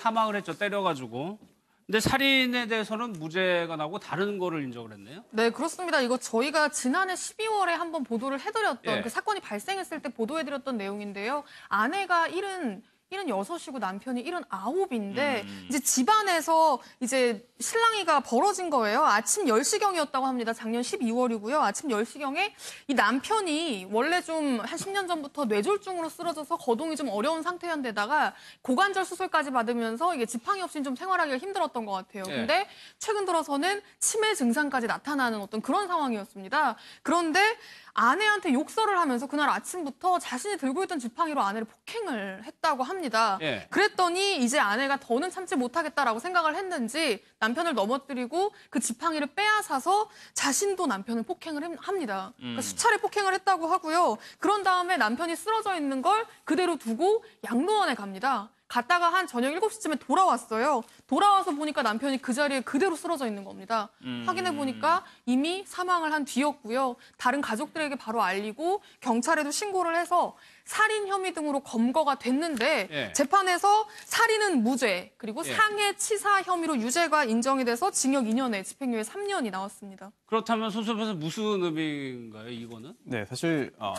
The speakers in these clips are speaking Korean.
사망을 했죠. 때려가지고. 근데 살인에 대해서는 무죄가 나고 다른 거를 인정을 했네요. 네, 그렇습니다. 이거 저희가 지난해 12월에 한번 보도를 해드렸던 예. 그 사건이 발생했을 때 보도해드렸던 내용인데요. 아내가 일은 76이고 남편이 79인데 이제 집안에서 이제 신랑이가 벌어진 거예요. 아침 10시경이었다고 합니다. 작년 12월이고요. 아침 10시경에 이 남편이 원래 좀 한 10년 전부터 뇌졸중으로 쓰러져서 거동이 좀 어려운 상태였는데다가 고관절 수술까지 받으면서 이게 지팡이 없이는 좀 생활하기가 힘들었던 것 같아요. 예. 근데 최근 들어서는 치매 증상까지 나타나는 어떤 그런 상황이었습니다. 그런데 아내한테 욕설을 하면서 그날 아침부터 자신이 들고 있던 지팡이로 아내를 폭행을 했다고 합니다. 예. 그랬더니 이제 아내가 더는 참지 못하겠다라고 생각을 했는지 남편을 넘어뜨리고 그 지팡이를 빼앗아서 자신도 남편을 폭행을 함- 합니다. 그러니까 수차례 폭행을 했다고 하고요. 그런 다음에 남편이 쓰러져 있는 걸 그대로 두고 양로원에 갑니다. 갔다가 한 저녁 7시쯤에 돌아왔어요. 돌아와서 보니까 남편이 그 자리에 그대로 쓰러져 있는 겁니다. 확인해 보니까 이미 사망을 한 뒤였고요. 다른 가족들에게 바로 알리고 경찰에도 신고를 해서 살인 혐의 등으로 검거가 됐는데 예. 재판에서 살인은 무죄 그리고 예. 상해 치사 혐의로 유죄가 인정이 돼서 징역 2년에 집행유예 3년이 나왔습니다. 그렇다면 소수표에서 무슨 의미인가요, 이거는? 네, 사실 어,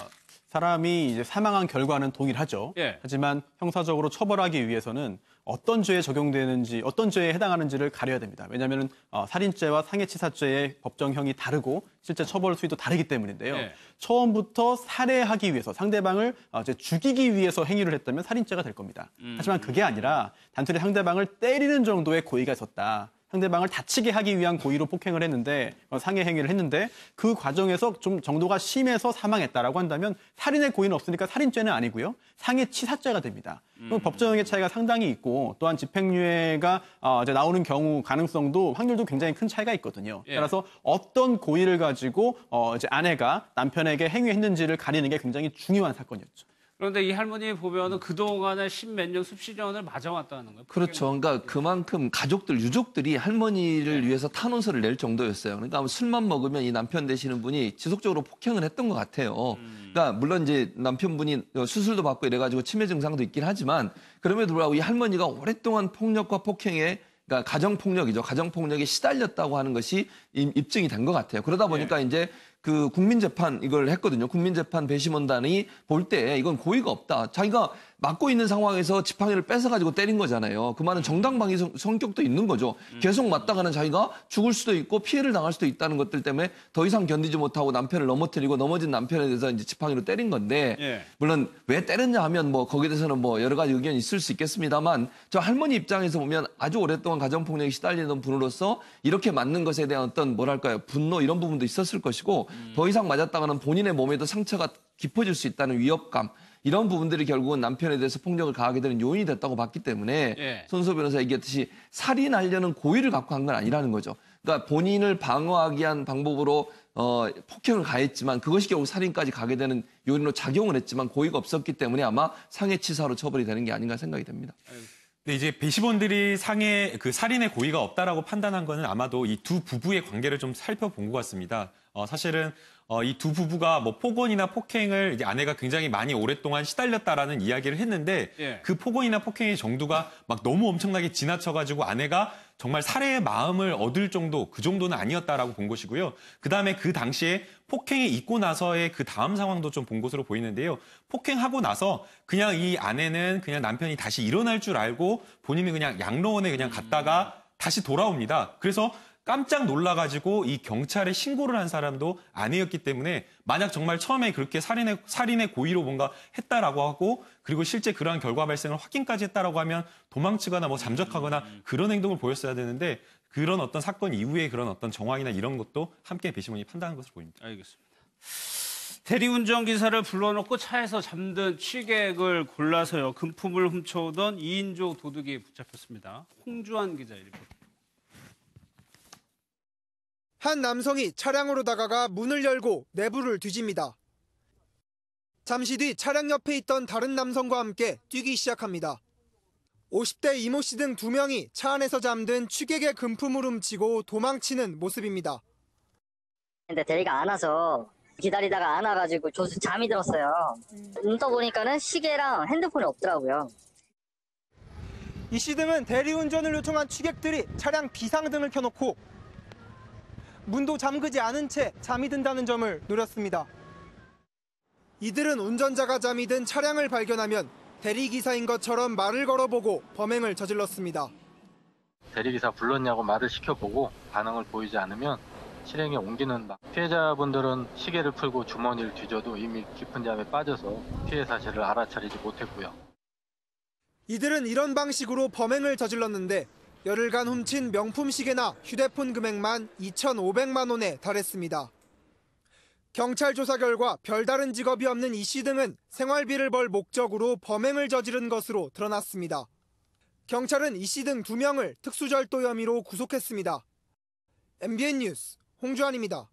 사람이 이제 사망한 결과는 동일하죠. 예. 하지만 형사적으로 처벌하기 위해서는 어떤 죄에 적용되는지, 어떤 죄에 해당하는지를 가려야 됩니다. 왜냐하면 어, 살인죄와 상해치사죄의 법정형이 다르고 실제 처벌 수위도 다르기 때문인데요. 예. 처음부터 살해하기 위해서 상대방을 어, 이제 죽이기 위해서 행위를 했다면 살인죄가 될 겁니다. 하지만 그게 아니라 단순히 상대방을 때리는 정도의 고의가 있었다. 상대방을 다치게 하기 위한 고의로 폭행을 했는데 어, 상해 행위를 했는데 그 과정에서 좀 정도가 심해서 사망했다라고 한다면 살인의 고의는 없으니까 살인죄는 아니고요 상해 치사죄가 됩니다. 그럼 법정형의 차이가 상당히 있고 또한 집행유예가 어, 이제 나오는 경우 가능성도 확률도 굉장히 큰 차이가 있거든요. 예. 따라서 어떤 고의를 가지고 어, 이제 아내가 남편에게 행위했는지를 가리는 게 굉장히 중요한 사건이었죠. 그런데 이 할머니 보면은 그동안에 십몇 년, 수십 년을 맞아왔다는 거예요. 그렇죠. 그러니까 그만큼 가족들, 유족들이 할머니를 위해서 탄원서를 낼 정도였어요. 그러니까 술만 먹으면 이 남편 되시는 분이 지속적으로 폭행을 했던 것 같아요. 그러니까 물론 이제 남편분이 수술도 받고 이래가지고 치매 증상도 있긴 하지만 그럼에도 불구하고 이 할머니가 오랫동안 폭력과 폭행에 그러니까 가정 폭력이죠. 가정 폭력에 시달렸다고 하는 것이 임- 입증이 된 것 같아요. 그러다 보니까 이제 그 국민재판 이걸 했거든요. 국민재판 배심원단이 볼 때 이건 고의가 없다. 자기가 맞고 있는 상황에서 지팡이를 뺏어가지고 때린 거잖아요. 그 말은 정당방위 성- 성격도 있는 거죠. 계속 맞다가는 자기가 죽을 수도 있고 피해를 당할 수도 있다는 것들 때문에 더 이상 견디지 못하고 남편을 넘어뜨리고 넘어진 남편에 대해서 이제 지팡이로 때린 건데 예. 물론 왜 때렸냐 하면 뭐 거기에 대해서는 뭐 여러 가지 의견이 있을 수 있겠습니다만 저 할머니 입장에서 보면 아주 오랫동안 가정폭력에 시달리던 분으로서 이렇게 맞는 것에 대한 어떤 뭐랄까요 분노 이런 부분도 있었을 것이고 더 이상 맞았다가는 본인의 몸에도 상처가 깊어질 수 있다는 위협감 이런 부분들이 결국은 남편에 대해서 폭력을 가하게 되는 요인이 됐다고 봤기 때문에 예. 손소 변호사 얘기했듯이 살인하려는 고의를 갖고 한 건 아니라는 거죠. 그러니까 본인을 방어하기 위한 방법으로 어, 폭행을 가했지만 그것이 결국 살인까지 가게 되는 요인으로 작용을 했지만 고의가 없었기 때문에 아마 상해치사로 처벌이 되는 게 아닌가 생각이 됩니다. 근데 이제 배심원들이 상해 그 살인의 고의가 없다라고 판단한 거는 아마도 이 두 부부의 관계를 좀 살펴본 것 같습니다. 어, 사실은 어, 이 두 부부가 뭐 폭언이나 폭행을 이제 아내가 굉장히 많이 오랫동안 시달렸다라는 이야기를 했는데 예. 그 폭언이나 폭행의 정도가 막 너무 엄청나게 지나쳐가지고 아내가 정말 살해의 마음을 얻을 정도 그 정도는 아니었다라고 본 것이고요. 그 다음에 그 당시에 폭행이 있고 나서의 그 다음 상황도 좀 본 것으로 보이는데요. 폭행하고 나서 그냥 이 아내는 그냥 남편이 다시 일어날 줄 알고 본인은 그냥 양로원에 그냥 갔다가 다시 돌아옵니다. 그래서 깜짝 놀라가지고 이 경찰에 신고를 한 사람도 아내였기 때문에 만약 정말 처음에 그렇게 살인의, 살인의 고의로 뭔가 했다라고 하고 그리고 실제 그러한 결과 발생을 확인까지 했다라고 하면 도망치거나 뭐 잠적하거나 그런 행동을 보였어야 되는데 그런 어떤 사건 이후에 그런 어떤 정황이나 이런 것도 함께 배심원이 판단한 것으로 보입니다. 알겠습니다. 대리운전 기사를 불러놓고 차에서 잠든 취객을 골라서요 금품을 훔쳐오던 2인조 도둑이 붙잡혔습니다. 홍주환 기자의 리포트. 한 남성이 차량으로 다가가 문을 열고 내부를 뒤집니다. 잠시 뒤 차량 옆에 있던 다른 남성과 함께 뛰기 시작합니다. 50대 이모 씨 등 두 명이 차 안에서 잠든 취객의 금품을 훔치고 도망치는 모습입니다. 근데 대리가 안 와서 기다리다가 안 와가지고 조수 잠이 들었어요. 눈 떠 보니까는 시계랑 핸드폰이 없더라고요. 이 씨 등은 대리운전을 요청한 취객들이 차량 비상등을 켜놓고 문도 잠그지 않은 채 잠이 든다는 점을 노렸습니다. 이들은 운전자가 잠이 든 차량을 발견하면 대리기사인 것처럼 말을 걸어보고 범행을 저질렀습니다. 대리기사 불렀냐고 말을 시켜보고 반응을 보이지 않으면 실행에 옮기는 막 피해자분들은 시계를 풀고 주머니를 뒤져도 이미 깊은 잠에 빠져서 피해 사실을 알아차리지 못했고요. 이들은 이런 방식으로 범행을 저질렀는데 열흘간 훔친 명품 시계나 휴대폰 금액만 2,500만 원에 달했습니다. 경찰 조사 결과 별다른 직업이 없는 이 씨 등은 생활비를 벌 목적으로 범행을 저지른 것으로 드러났습니다. 경찰은 이 씨등두 명을 특수절도 혐의로 구속했습니다. MBN 뉴스 홍주환입니다.